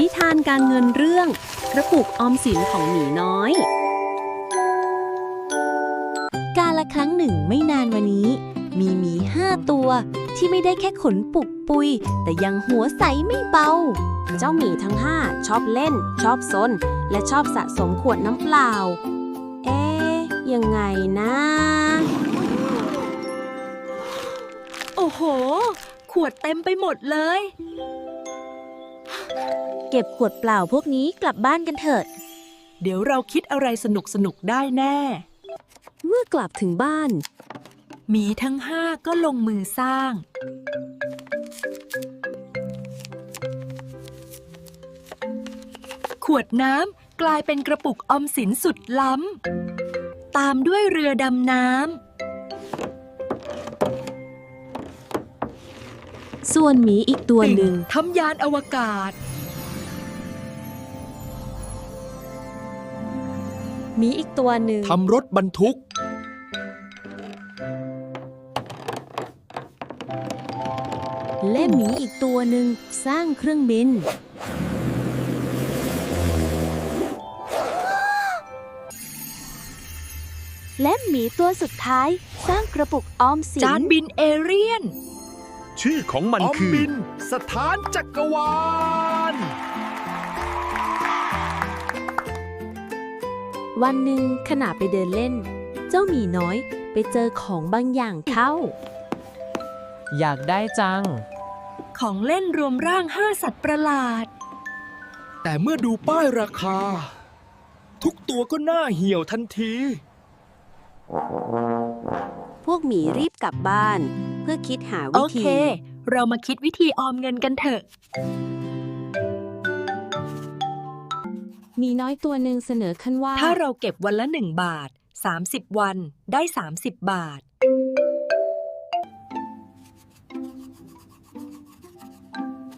นิทานการเงินเรื่องกระปุกออมสินของหมีน้อย กาละครั้งหนึ่งไม่นานมานี้ มีหมีห้าตัว ที่ไม่ได้แค่ขนปุกปุย แต่ยังหัวใสไม่เบา เจ้าหมีทั้งห้าชอบเล่น ชอบซน และชอบสะสมขวดน้ำเปล่า เอ๊ะ ยังไงนะ โอ้โห ขวดเต็มไปหมดเลย ก็บขวดเปล่าพวกนี้กลับบ้านกันเถิด เดี๋ยวเราคิดอะไรสนุกสนุกๆได้แน่ เมื่อกลับถึงบ้านหมีทั้งห้าก็ลงมือสร้าง ขวดน้ำกลายเป็นกระปุกออมสินสุดล้ำ ตามด้วยเรือดำน้ส่วนหมีอีกตัวำหนึ่งทำยานอวกาศ มีอีกตัวหนึ่งทำรถบรรทุก และหมีอีกตัวหนึ่งสร้างเครื่องบิน และหมีตัวสุดท้าย สร้างกระปุกออมสิจานนบินเอเรียน ชื่อของมันออมคือบิน สถานจักรวาล วันหนึ่งขณะไปเดินเล่น เจ้าหมีน้อยไปเจอของบางอย่างเข้า อยากได้จัง ของเล่นรวมร่างห้าสัตว์ประหลาด แต่เมื่อดูป้ายราคา ทุกตัวก็น่าเหี่ยวทันที พวกหมีรีบกลับบ้าน เพื่อคิดหาโอวิเค ธี เรามาคิดวิธีออมเงินกันเถอะ มีน้อยตัวหนึ่งเสนอขึ้นว่า ถ้าเราเก็บวันละหนึ่งบาท 30 วันได้ 30 บาท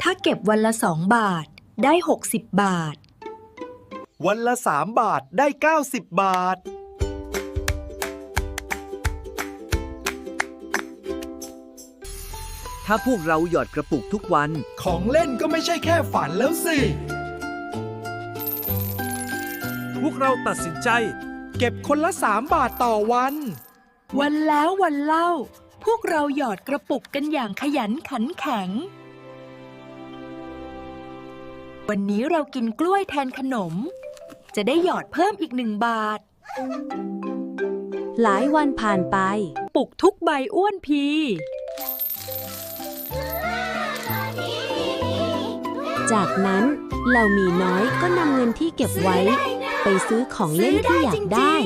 ถ้าเก็บวันละ 2 บาทได้ 60 บาท วันละ 3 บาทได้ 90 บาท ถ้าพวกเราหยอดกระปุกทุกวัน ของเล่นก็ไม่ใช่แค่ฝันแล้วสิ พวกเราตัดสินใจ เก็บคนละ 3 บาทต่อวัน วันแล้ววันเล่า พวกเราหยอดกระปุกกันอย่างขยันขันแข็ง วันนี้เรากินกล้วยแทนขนม จะได้หยอดเพิ่มอีกหนึ่งบาท หลายวันผ่านไป ปุกทุกใบอ้วนพี จากนั้นเหล่าหมีน้อยก็นำเงินที่เก็บไว้ ไปซื้อของเล่นที่อยากได้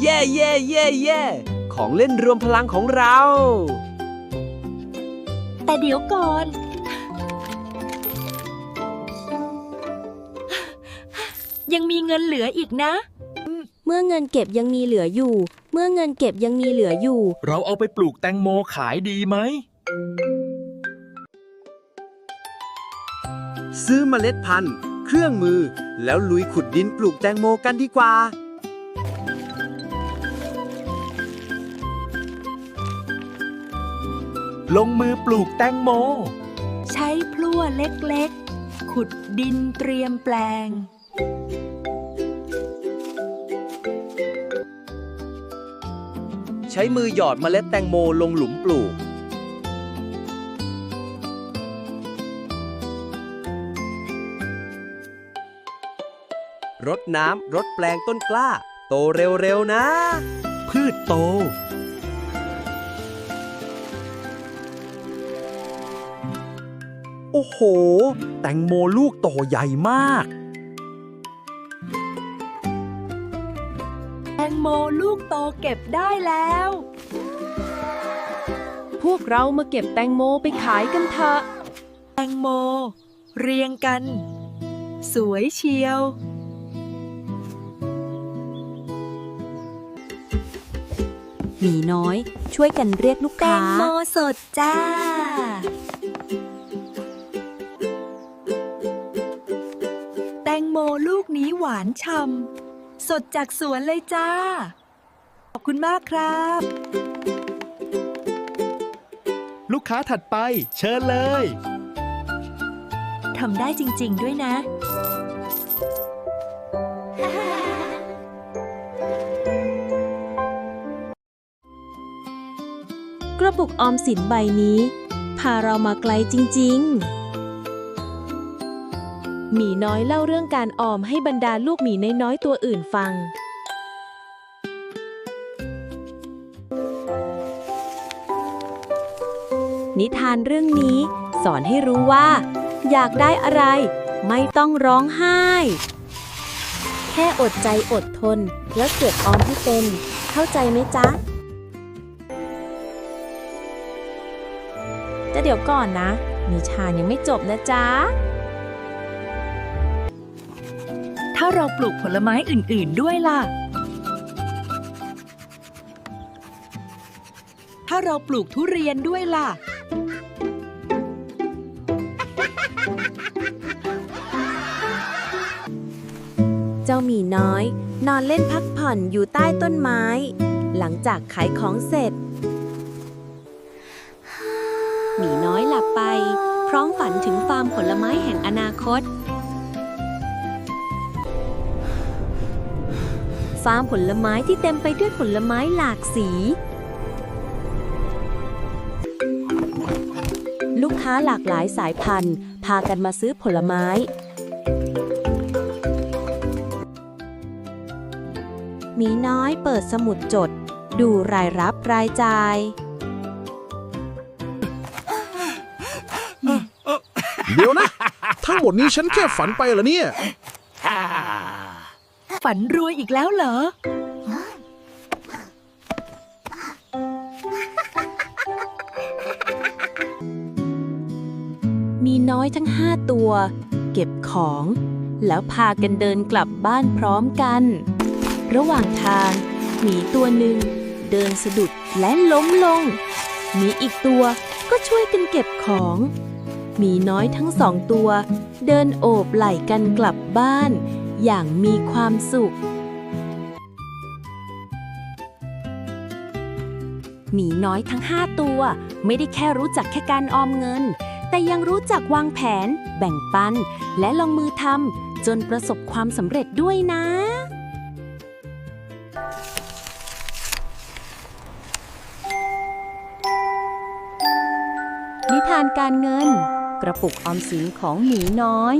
เย่เย่เย่เย่ของเล่นรวมพลังของเรา แต่เดี๋ยวก่อน ยังมีเงินเหลืออีกนะ เมื่อเงินเก็บยังมีเหลืออยู่ เมื่อเงินเก็บยังมีเหลืออยู่ เราเอาไปปลูกแตงโมขายดีไหม ซื้อเมล็ดพันธุ์ เครื่องมือ แล้วลุยขุดดินปลูกแตงโมกันดีกว่า ลงมือปลูกแตงโม ใช้พลั่วเล็กๆ ขุดดินเตรียมแปลง ใช้มือหยอดเมล็ดแตงโมลงหลุมปลูก รดน้ำรดแปลงต้นกล้า โตเร็วๆนะ พืชโต โอ้โห แตงโมลูกโตใหญ่มาก แตงโมลูกโตเก็บได้แล้ว พวกเรามาเก็บแตงโมไปขายกันเถอะ แตงโม เรียงกัน สวยเชียว หมีน้อย ช่วยกันเรียกลูกแตค้างโมสดจ้า แตงโมลูกนี้หวานฉ่ำสดจากสวนเลยจ้า ขอบคุณมากครับ ลูกค้าถัดไป เชิญเลย ทำได้จริง ๆ ด้วยนะ บุกออมสินใบนี้ พาเรามาไกลจริง ๆ หมีน้อยเล่าเรื่องการออมให้บรรดาลูกหมีน้อยๆตัวอื่นฟัง นิทานเรื่องนี้ สอนให้รู้ว่า อยากได้อะไร ไม่ต้องร้องไห้ แค่อดใจอดทน แล้วเก็บออมให้เป็น เข้าใจไหมจ๊ะ เดี๋ยวก่อนนะ นิทานยังไม่จบนะจ๊ะ ถ้าเราปลูกผลไม้อื่น ๆ ด้วยล่ะ ถ้าเราปลูกทุเรียนด้วยล่ะ เจ้าหมีน้อย นอนเล่นพักผ่อนอยู่ใต้ต้นไม้ หลังจากขายของเสร็จ ไป พร้อมฝันถึงฟาร์มผลไม้แห่งอนาคต ฟาร์มผลไม้ที่เต็มไปด้วยผลไม้หลากสี ลูกค้าหลากหลายสายพันธุ์ พากันมาซื้อผลไม้มีน้อยเปิดสมุดจด ดูรายรับรายจ่าย ทั้งหมดนี้ฉันแค่ฝันไปเหรอเนี่ย ฝันรวยอีกแล้วเหรอ มีน้อยทั้งห้าตัว เก็บของ แล้วพากันเดินกลับบ้านพร้อมกัน ระหว่างทางหมีตัวหนึ่งเดินสะดุดและล้มลงหมีอีกตัวก็ช่วยกันเก็บของ หมีน้อยทั้งสองตัว เดินโอบไหล่กันกลับบ้าน อย่างมีความสุข หมีน้อยทั้ง5ตัว ไม่ได้แค่รู้จักแค่การออมเงิน แต่ยังรู้จักวางแผน แบ่งปัน และลงมือทำจนประสบความสำเร็จด้วยนะนิทานการเงิน กระปุกออมสินของหมีน้อย